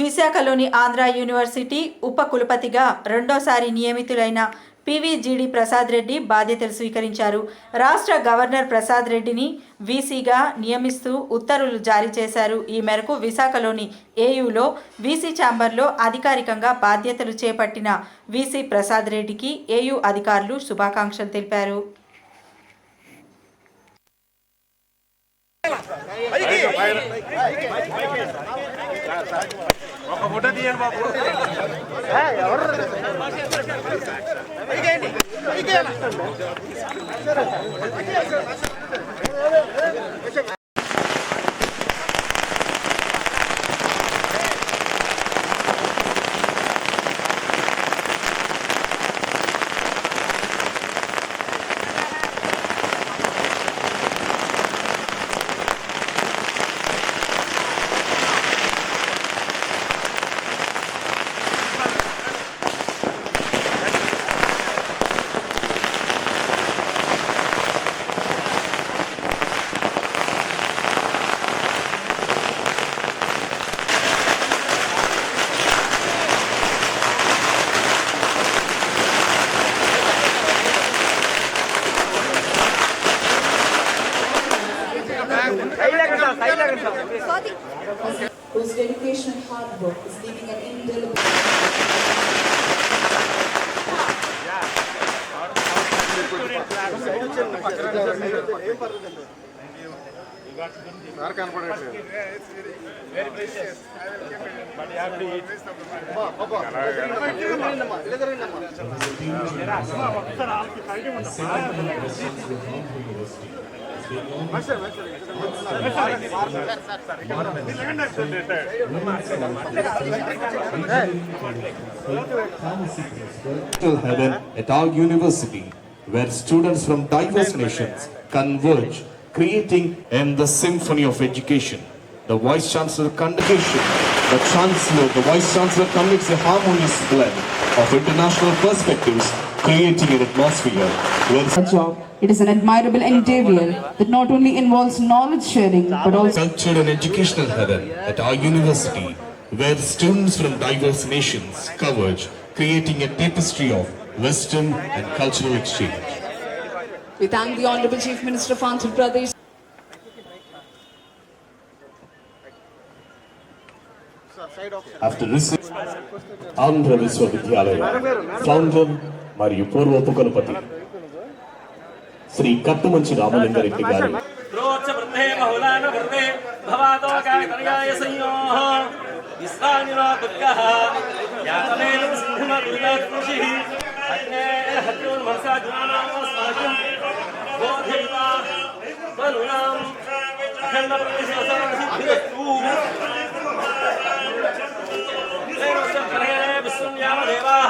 విశాఖలోని ఆంధ్ర యూనివర్సిటీ ఉప కులపతిగా రెండోసారి నియమితులైన పివిజిడి ప్రసాద్ రెడ్డి బాధ్యతలు స్వీకరించారు రాష్ట్ర గవర్నర్ ప్రసాద్ రెడ్డిని వీసీగా నియమిస్తూ ఉత్తర్వులు జారీ చేశారు ఈ మేరకు విశాఖలోని ఏయూలో వీసీ ఛాంబర్లో అధికారికంగా బాధ్యతలు చేపట్టిన వీసీ ప్రసాద్ రెడ్డికి ఏయూ అధికారులు శుభాకాంక్షలు తెలిపారు ఒక ఫోటో తీయండి బాబు. సార్ కనపడట్లేదు Digital heaven at our university, where students from diverse nations converge, creating in the symphony of education. The Vice Chancellor convocation, the Chancellor, the Vice Chancellor commits a harmonious blend of international perspectives, creating an atmosphere job. It is an admirable endeavor that not only involves knowledge sharing but also cultural and educational heaven at our university, where students from diverse nations converge, creating a tapestry of wisdom and cultural exchange. we thank the Honorable Chief Minister of Andhra Pradesh. After receiving Andhra Viswavidyalaya, founder మరియు పూర్వపు కులపతి శ్రీ కట్టుమంచి రామలింగారెడ్డి గారి ప్రోచ్చ వృద్ధే బహుళాన వృద్ధే భవాతో కాకర్యాయ సంయోః విశ్రామినో దుర్గః యాతమేన సింహమ రుద్రకృషి అగ్నే హత్యోన్ మనసా జనానాం देवा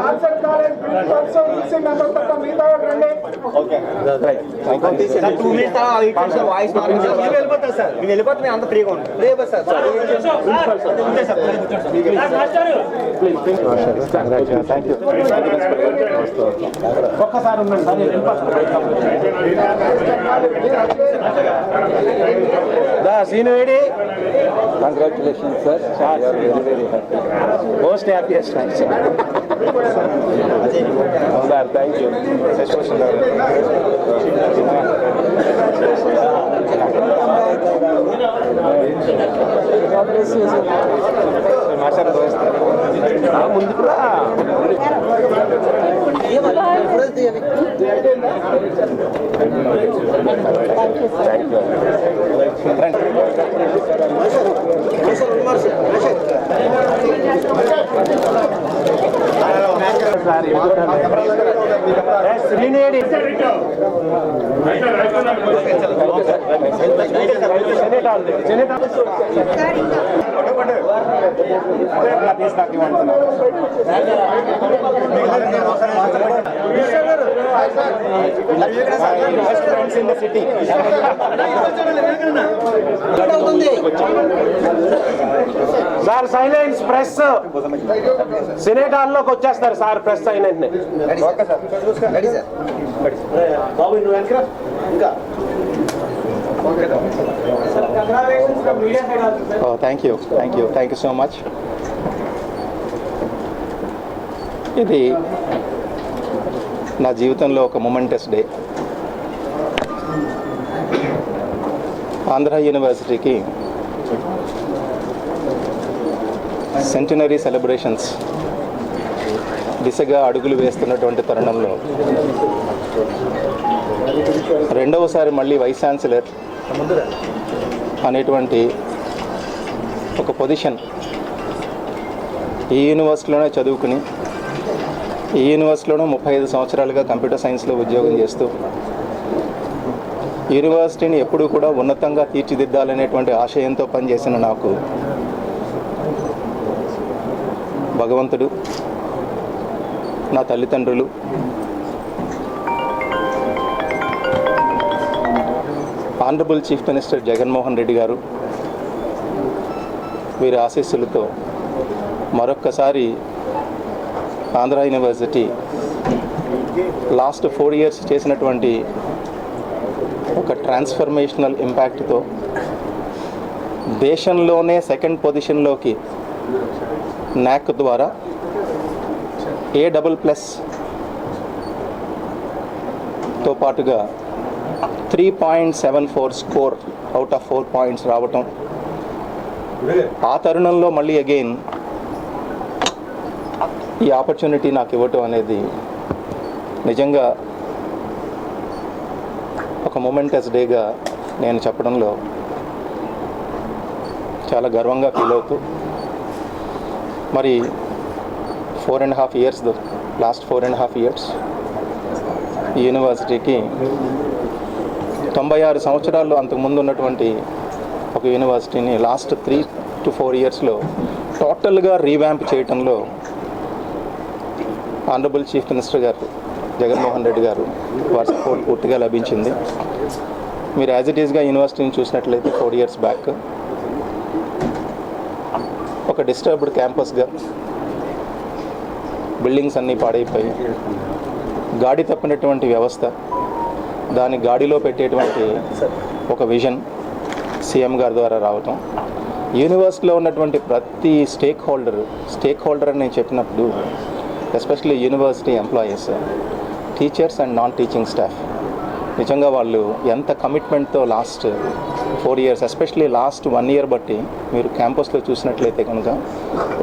answer college principals EC member తప్ప మిగతా వాళ్ళు రండి two minutes voice వెళ్ళిపోతారు సార్ మీరు వెళ్ళిపోతే అంత ఫ్రీగా సార్ ఒక్కసారి ఉండండి సార్ సీను వేడి happy. Most happiest sir thank you ముందుకు శ్రీనేడి. City sir silence press senate హాల్లోకి వచ్చేస్తారు సార్ ప్రెస్ అయిన వెంటనే బాబు నువ్వు వెనక ఇంకా. Thank you thank you thank you so much ఇది నా జీవితంలో ఒక మొమెంటస్ డే ఆంధ్ర యూనివర్సిటీకి సెంటినరీ సెలబ్రేషన్స్ దిశగా అడుగులు వేస్తున్నటువంటి తరుణంలో రెండవసారి మళ్ళీ వైస్ ఛాన్సలర్ అనేటువంటి ఒక పొజిషన్ ఈ యూనివర్సిటీలోనే చదువుకుని ఈ యూనివర్సిటీలోనే ముప్పై ఐదు సంవత్సరాలుగా కంప్యూటర్ సైన్స్లో ఉద్యోగం చేస్తూ యూనివర్సిటీని ఎప్పుడూ కూడా ఉన్నతంగా తీర్చిదిద్దాలనేటువంటి ఆశయంతో పనిచేసిన నాకు భగవంతుడు. నా తల్లిదండ్రులు. Honourable chief minister Jaganmohan Reddy garu వీరి ఆశీస్సులతో మరొక్కసారి Andhra university last four years చేసినటువంటి ఒక ట్రాన్స్ఫర్మేషనల్ ఇంపాక్ట్తో దేశంలోనే సెకండ్ పొజిషన్లోకి నాక్ ద్వారా ఏ డబుల్ ప్లస్తో పాటుగా three point seven four score out of four points రావటం. ఆ తరుణంలో మళ్ళీ అగైన్ ఈ ఆపర్చునిటీ నాకు ఇవ్వటం అనేది నిజంగా ఒక మొమెంటస్ డేగా నేను చెప్పడంలో చాలా గర్వంగా ఫీల్ అవుతూ మరి four and half years last four and half years ఈ యూనివర్సిటీకి తొంభై ఆరు సంవత్సరాల్లో అంతకుముందు ఉన్నటువంటి ఒక యూనివర్సిటీని లాస్ట్ త్రీ టు ఫోర్ ఇయర్స్లో టోటల్గా రీవ్యాంప్ చేయటంలో ఆనరబుల్ చీఫ్ మినిస్టర్ గారు జగన్మోహన్ రెడ్డి గారు వారి సపోర్ట్ పూర్తిగా లభించింది. మీరు యాజ్ ఇట్ ఈస్గా యూనివర్సిటీని చూసినట్లయితే ఫోర్ ఇయర్స్ బ్యాక్ ఒక డిస్టర్బ్డ్ క్యాంపస్గా బిల్డింగ్స్ అన్నీ పాడైపోయి. గాడి తప్పినటువంటి వ్యవస్థ దాన్ని గాడిలో పెట్టేటువంటి ఒక విజన్ సీఎం గారి ద్వారా రావటం. యూనివర్సిటీలో ఉన్నటువంటి ప్రతి స్టేక్ హోల్డర్ స్టేక్ హోల్డర్ అని నేను చెప్పినప్పుడు especially university employees teachers and non teaching staff నిజంగా వాళ్ళు ఎంత కమిట్మెంట్తో last four years especially last one year బట్టి మీరు క్యాంపస్లో చూసినట్లయితే కనుక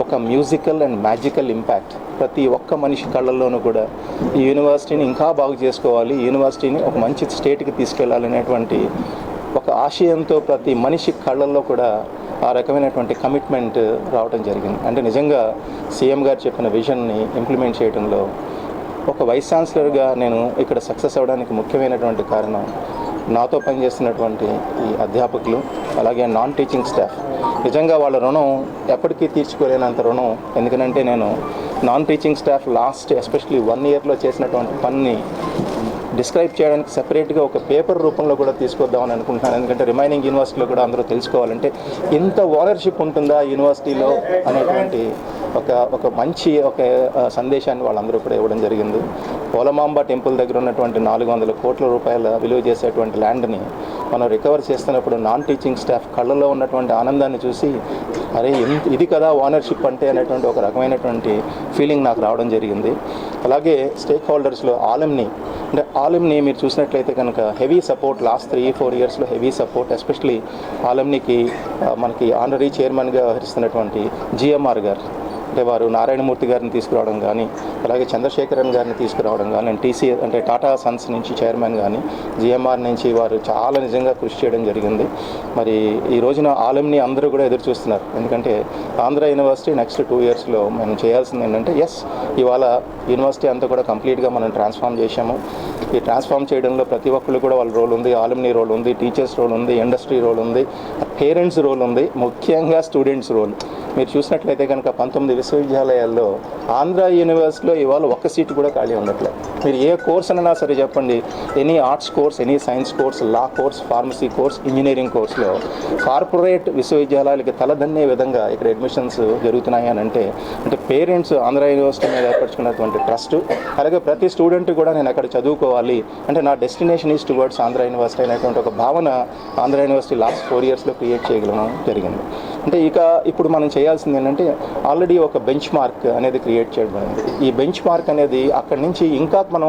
ఒక మ్యూజికల్ అండ్ మ్యాజికల్ ఇంపాక్ట్ ప్రతి ఒక్క మనిషి కళ్ళల్లోనూ కూడా ఈ యూనివర్సిటీని ఇంకా బాగు చేసుకోవాలి యూనివర్సిటీని ఒక మంచి స్టేట్కి తీసుకెళ్ళాలనేటువంటి ఒక ఆశయంతో ప్రతి మనిషి కళ్ళల్లో కూడా ఆ రకమైనటువంటి కమిట్మెంట్ రావడం జరిగింది. అంటే నిజంగా సీఎం గారు చెప్పిన విజన్ని ఇంప్లిమెంట్ చేయడంలో ఒక వైస్ ఛాన్సలర్గా నేను ఇక్కడ సక్సెస్ అవ్వడానికి ముఖ్యమైనటువంటి కారణం నాతో పనిచేస్తున్నటువంటి ఈ అధ్యాపకులు అలాగే నాన్ టీచింగ్ స్టాఫ్ నిజంగా వాళ్ళ రుణం ఎప్పటికీ తీర్చుకోలేనంత రుణం. ఎందుకంటే నేను non teaching staff last especially one ఇయర్లో చేసినటువంటి పనిని డిస్క్రైబ్ చేయడానికి సెపరేట్గా ఒక పేపర్ రూపంలో కూడా తీసుకొద్దామని అనుకుంటున్నాను. ఎందుకంటే రిమైనింగ్ యూనివర్సిటీలో కూడా అందరూ తెలుసుకోవాలంటే ఇంత ఓనర్షిప్ ఉంటుందా యూనివర్సిటీలో అనేటువంటి ఒక ఒక మంచి ఒక సందేశాన్ని వాళ్ళందరూ కూడా ఇవ్వడం జరిగింది. పోలమాంబ టెంపుల్ దగ్గర ఉన్నటువంటి నాలుగు వందల కోట్ల రూపాయల విలువ చేసేటువంటి ల్యాండ్ని మనం రికవర్ చేస్తున్నప్పుడు నాన్ టీచింగ్ స్టాఫ్ కళ్ళలో ఉన్నటువంటి ఆనందాన్ని చూసి అరే ఇది కదా ఓనర్షిప్ అంటే అనేటువంటి ఒక రకమైనటువంటి ఫీలింగ్ నాకు రావడం జరిగింది. అలాగే స్టేక్ హోల్డర్స్లో ఆలమ్ని అంటే ఆలమ్ని మీరు చూసినట్లయితే కనుక heavy support last three four ఇయర్స్లో హెవీ సపోర్ట్ ఎస్పెషలీ ఆలమ్నికి మనకి ఆనరీ చైర్మన్గా వ్యవహరిస్తున్నటువంటి జిఎంఆర్ గారు. అంటే వారు నారాయణమూర్తి గారిని తీసుకురావడం కానీ అలాగే చంద్రశేఖరన్ గారిని తీసుకురావడం కానీ టీసీ అంటే టాటా సన్స్ నుంచి చైర్మన్ కానీ జిఎంఆర్ నుంచి వారు చాలా నిజంగా కృషి చేయడం జరిగింది. మరి ఈ రోజున ఆలంని అందరూ కూడా ఎదురు చూస్తున్నారు. ఎందుకంటే ఆంధ్ర యూనివర్సిటీ నెక్స్ట్ టూ ఇయర్స్లో మనం చేయాల్సింది ఏంటంటే ఎస్ ఇవాళ యూనివర్సిటీ అంతా కూడా కంప్లీట్గా మనం ట్రాన్స్ఫార్మ్ చేశాము. ఈ ట్రాన్స్ఫార్మ్ చేయడంలో ప్రతి ఒక్కళ్ళు కూడా వాళ్ళ రోల్ ఉంది ఆలంని రోల్ ఉంది టీచర్స్ రోల్ ఉంది ఇండస్ట్రీ రోల్ ఉంది పేరెంట్స్ రోల్ ఉంది ముఖ్యంగా స్టూడెంట్స్ రోల్. మీరు చూసినట్లయితే కనుక పంతొమ్మిది విశ్వవిద్యాలయాల్లో ఆంధ్ర యూనివర్సిటీలో ఇవాళ ఒక్క సీటు కూడా ఖాళీ ఉండట్లేదు. మీరు ఏ కోర్స్ అన్నా సరే చెప్పండి. Any arts course any science course law course pharmacy course engineering కోర్స్లో కార్పొరేట్ విశ్వవిద్యాలయాలకి తలదన్నే విధంగా ఇక్కడ అడ్మిషన్స్ జరుగుతున్నాయి అని అంటే అంటే పేరెంట్స్ ఆంధ్ర యూనివర్సిటీ మీద ఏర్పరచుకున్నటువంటి ట్రస్ట్ అలాగే ప్రతి స్టూడెంట్ కూడా నేను అక్కడ చదువుకోవాలి అంటే నా destination is towards Andhra university అనేటువంటి ఒక భావన ఆంధ్ర యూనివర్సిటీ లాస్ట్ ఫోర్ ఇయర్స్లో క్రియేట్ చేయగలడం జరిగింది. అంటే ఇక ఇప్పుడు మనం చేయాలి చేయాల్సింది ఏంటంటే ఆల్రెడీ ఒక బెంచ్ మార్క్ అనేది క్రియేట్ చేయడం ఈ బెంచ్ మార్క్ అనేది అక్కడి నుంచి ఇంకా మనం